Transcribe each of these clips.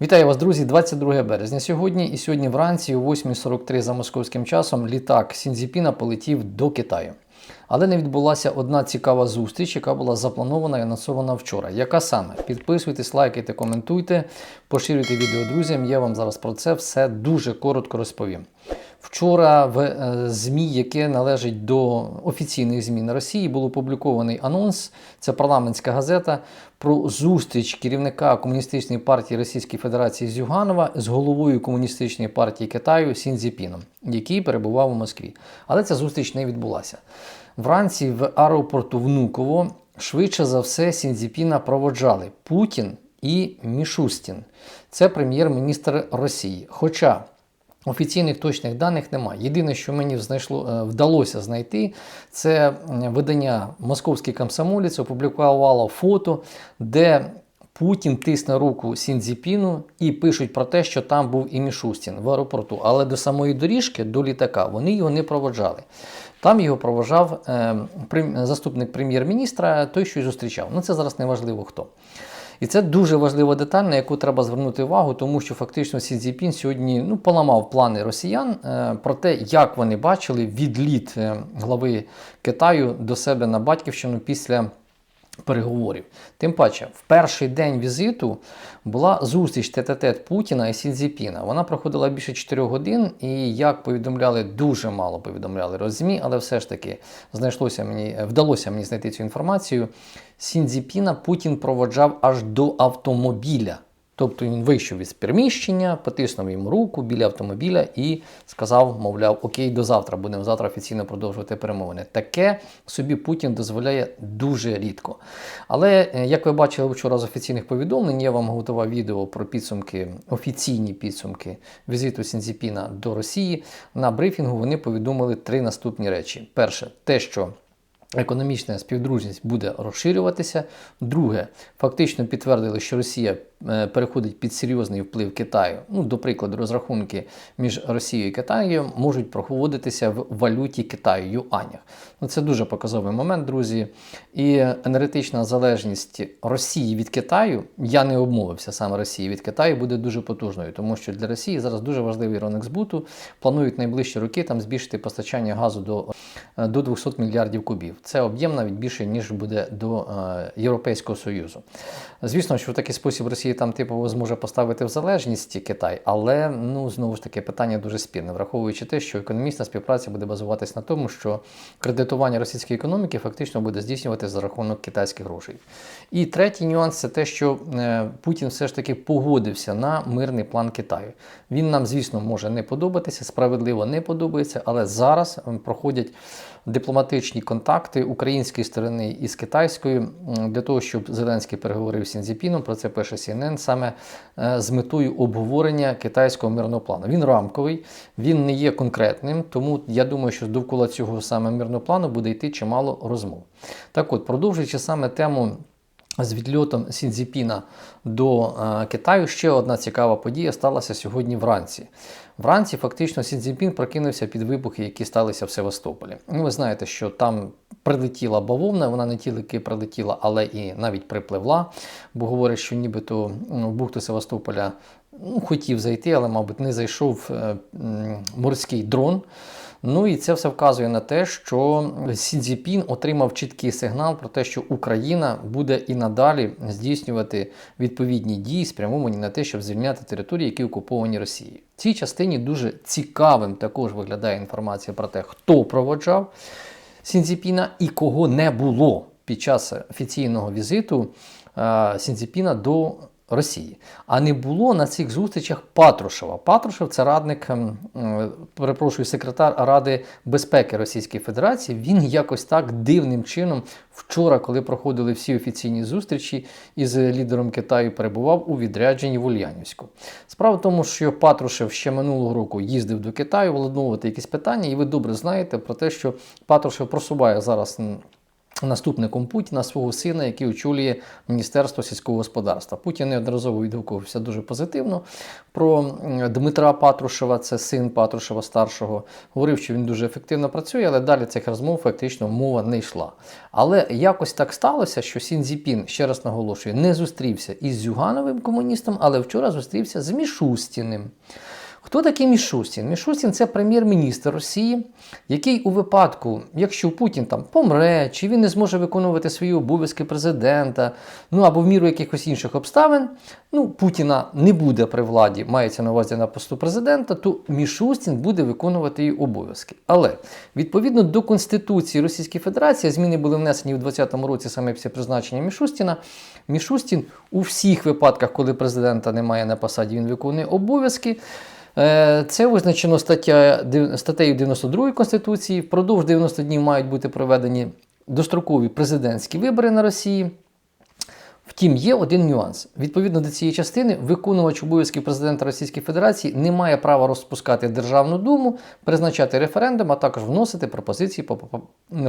Вітаю вас, друзі! 22 березня сьогодні. І сьогодні вранці, о 8.43 за московським часом, літак Сінзіпіна полетів до Китаю. Але не відбулася одна цікава зустріч, яка була запланована і анонсована вчора. Яка саме? Підписуйтесь, лайкайте, коментуйте, поширюйте відео друзям. Я вам зараз про це все дуже коротко розповім. Вчора в е, ЗМІ, яке належить до офіційних ЗМІ на Росії, був опублікований анонс. Це парламентська газета про зустріч керівника комуністичної партії Російської Федерації Зюганова з головою комуністичної партії Китаю Сінзіпіном, який перебував у Москві. Але ця зустріч не відбулася. Вранці в аеропорту Внуково швидше за все Сінзіпіна проводжали Путін і Мішустін. Це прем'єр-міністр Росії. Хоча Офіційних точних даних немає. Єдине, що мені знайшло, е, вдалося знайти, це видання Московський комсомолець опублікувало фото, де Путін тисне руку Сінзіпіну і пишуть про те, що там був і Мішустін в аеропорту. Але до самої доріжки, до літака, вони його не проводжали. Там його провожав е, заступник прем'єр-міністра, той, що й зустрічав. Ну це зараз не важливо хто. І це дуже важлива деталь, на яку треба звернути увагу, тому що фактично Сі Цзіпін сьогодні ну, поламав плани росіян е, про те, як вони бачили відліт е, глави Китаю до себе на батьківщину після. Переговорів. Тим паче, в перший день візиту була зустріч тет-а-тет Путіна і Сінзіпіна. Вона проходила більше 4 годин, і як повідомляли, дуже мало повідомляли розмі, але все ж таки знайшлося мені, вдалося мені знайти цю інформацію. Сінзіпіна Путін проводжав аж до автомобіля. Тобто він вийшов із приміщення, потиснув йому руку біля автомобіля і сказав, мовляв, окей, до завтра будемо завтра офіційно продовжувати перемовини. Таке собі Путін дозволяє дуже рідко. Але е, як ви бачили вчора з офіційних повідомлень, я вам готував відео про підсумки, офіційні підсумки візиту Сінзіпіна до Росії. На брифінгу вони повідомили три наступні речі: перше, те, що Економічна співдружність буде розширюватися. Друге, фактично підтвердили, що Росія е, переходить під серйозний вплив Китаю. Ну, до прикладу, розрахунки між Росією і Китаєм можуть проводитися в валюті Китаю юанях. Ну, Це дуже показовий момент, друзі. І енергетична залежність Росії від Китаю, я не обмовився саме Росії від Китаю, буде дуже потужною, тому що для Росії зараз дуже важливий ринок збуту. Планують найближчі роки там збільшити постачання газу до, е, до 200 мільярдів кубів. Це об'єм навіть більше, ніж буде до е, Європейського Союзу. Звісно, що в такий спосіб Росія там типово зможе поставити в залежність Китай, але ну знову ж таки питання дуже спірне, враховуючи те, що економічна співпраця буде базуватись на тому, що кредитування російської економіки фактично буде здійснюватися за рахунок китайських грошей. І третій нюанс це те, що е, Путін все ж таки погодився на мирний план Китаю. Він нам, звісно, може не подобатися, справедливо не подобається, але зараз проходять дипломатичні контакти української сторони із китайською для того, щоб Зеленський переговорив з Сінзіпіном, про це пише CNN, саме е, з метою обговорення китайського мирного плану. Він рамковий, він не є конкретним, тому я думаю, що довкола цього саме мирного плану буде йти чимало розмов. Так от, продовжуючи саме тему. З відльотом Сінзіпіна до е, Китаю ще одна цікава подія сталася сьогодні вранці. Вранці фактично Сінзіпін прокинувся під вибухи, які сталися в Севастополі. Ну, ви знаєте, що там прилетіла бавовна, вона не тільки прилетіла, але і навіть припливла, бо говорять, що нібито ну, в бухту Севастополя ну, хотів зайти, але, мабуть, не зайшов е, морський дрон. Ну і це все вказує на те, що Сі Цзіпін отримав чіткий сигнал про те, що Україна буде і надалі здійснювати відповідні дії, спрямовані на те, щоб звільняти території, які окуповані Росією. В цій частині дуже цікавим також виглядає інформація про те, хто проводжав Сінціпіна і кого не було під час офіційного візиту Сінзіпіна до Росії. А не було на цих зустрічах Патрушева. Патрушев це радник, ем, перепрошую, секретар Ради безпеки Російської Федерації. Він якось так дивним чином вчора, коли проходили всі офіційні зустрічі із лідером Китаю, перебував у відрядженні в Ульянівську. Справа в тому, що Патрушев ще минулого року їздив до Китаю, владновувати якісь питання, і ви добре знаєте про те, що Патрушев просуває зараз наступником Путіна свого сина, який очолює Міністерство сільського господарства. Путін неодноразово відгукувався дуже позитивно про Дмитра Патрушева, це син Патрушева старшого. Говорив, що він дуже ефективно працює, але далі цих розмов фактично мова не йшла. Але якось так сталося, що Сінзіпін, ще раз наголошую, не зустрівся із Зюгановим комуністом, але вчора зустрівся з Мішустіним. Хто такий Мішустін? Мішустін це прем'єр-міністр Росії, який у випадку, якщо Путін там помре, чи він не зможе виконувати свої обов'язки президента, ну або в міру якихось інших обставин, ну Путіна не буде при владі, мається на увазі на посту президента, то Мішустін буде виконувати її обов'язки. Але відповідно до Конституції Російської Федерації, зміни були внесені у 2020 році саме після призначення Мішустіна. Мішустін у всіх випадках, коли президента немає на посаді, він виконує обов'язки. Е, Це визначено стаття, статтею 92 Конституції. Впродовж 90 днів мають бути проведені дострокові президентські вибори на Росії. Втім, є один нюанс. Відповідно до цієї частини, виконувач обов'язків президента Російської Федерації не має права розпускати Державну думу, призначати референдум, а також вносити пропозиції по- по-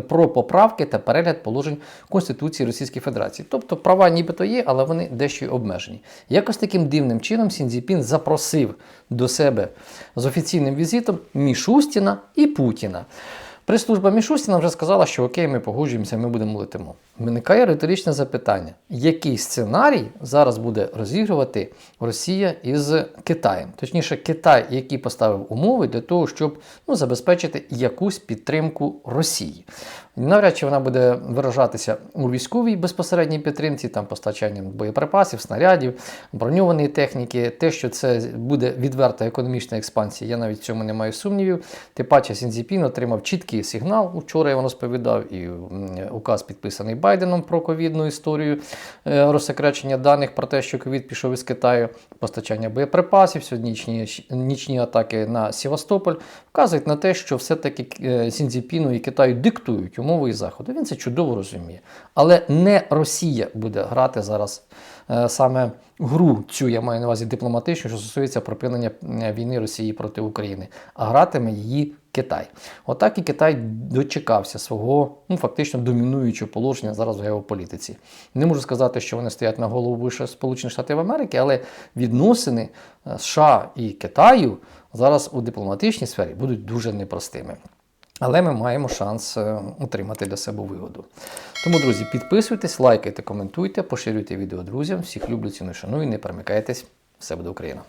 про поправки та перегляд положень Конституції Російської Федерації. Тобто права нібито є, але вони дещо й обмежені. Якось таким дивним чином Сінзіпін запросив до себе з офіційним візитом Мішустіна і Путіна. Прес-служба Мішустіна вже сказала, що окей, ми погоджуємося, ми будемо летимо. Виникає риторичне запитання: який сценарій зараз буде розігрувати Росія із Китаєм? Точніше, Китай, який поставив умови для того, щоб ну, забезпечити якусь підтримку Росії. Навряд чи вона буде виражатися у військовій безпосередній підтримці, там постачанням боєприпасів, снарядів, броньованої техніки. Те, що це буде відверта економічна експансія, я навіть в цьому не маю сумнівів. Тим паче Сінзіпін отримав чіткий сигнал. Учора я вам розповідав, і указ підписаний Байденом про ковідну історію е, розсекречення даних про те, що ковід пішов із Китаю, постачання боєприпасів, сьогодні нічні, атаки на Севастополь вказують на те, що все-таки е, Сінзіпіну і Китаю диктують умови і заходи. Він це чудово розуміє. Але не Росія буде грати зараз е, саме гру цю, я маю на увазі дипломатичну, що стосується припинення війни Росії проти України, а гратиме її Китай. Отак і Китай дочекався свого ну, фактично домінуючого положення зараз в геополітиці. Не можу сказати, що вони стоять на голову вище Сполучених Штатів Америки, але відносини е, США і Китаю зараз у дипломатичній сфері будуть дуже непростими. Але ми маємо шанс е, отримати для себе вигоду. Тому, друзі, підписуйтесь, лайкайте, коментуйте, поширюйте відео друзям. Всіх люблю, ціную, шаную, не перемикайтесь. Все буде Україна!